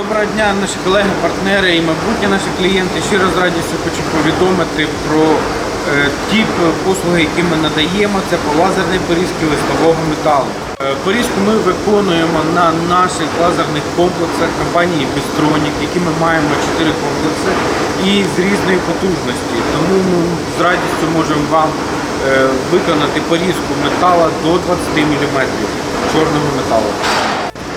Доброго дня, наші колеги, партнери і майбутні наші клієнти. Щиро з радістю хочу повідомити про е, ті послуги, які ми надаємо. Це по лазерній порізці листового металу. Е, Порізку ми виконуємо на наших лазерних комплексах компанії Bistronік, які ми маємо 4 комплекси і з різної потужності. Тому ми з радістю можемо вам е, виконати порізку метала до 20 мм чорного металу.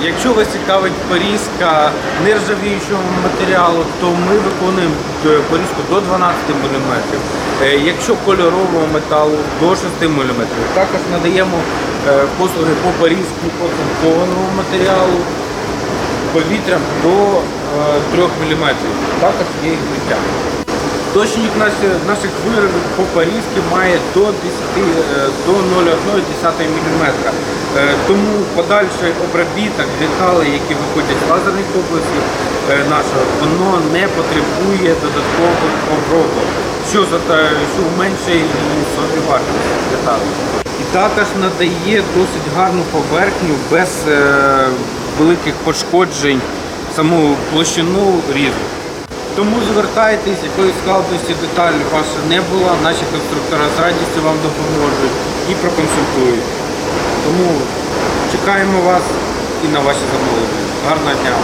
Якщо вас цікавить порізка нержавіючого матеріалу, то ми виконуємо е, порізку до 12 мм. Е, Якщо кольорового металу до 6 мм. Також надаємо е, послуги по порізці оцинкованого матеріалу повітрям до е, 3 мм. Також є життя. Точність наших виробів по порізці має до 10, е, до 0,1 мм. Е, Тому подальший обробіток деталей, які виходять з лазерних комплексів е, нашого, воно не потребує додаткових обробок, що, її собівартість деталей. І також надає досить гарну поверхню без е, великих пошкоджень саму площину різу. Тому звертайтесь, якоїсь складності деталь ваша не була, наші конструктори з радістю вам допоможуть і проконсультують. Тому чекаємо вас і на ваші замовлення. Гарного дня!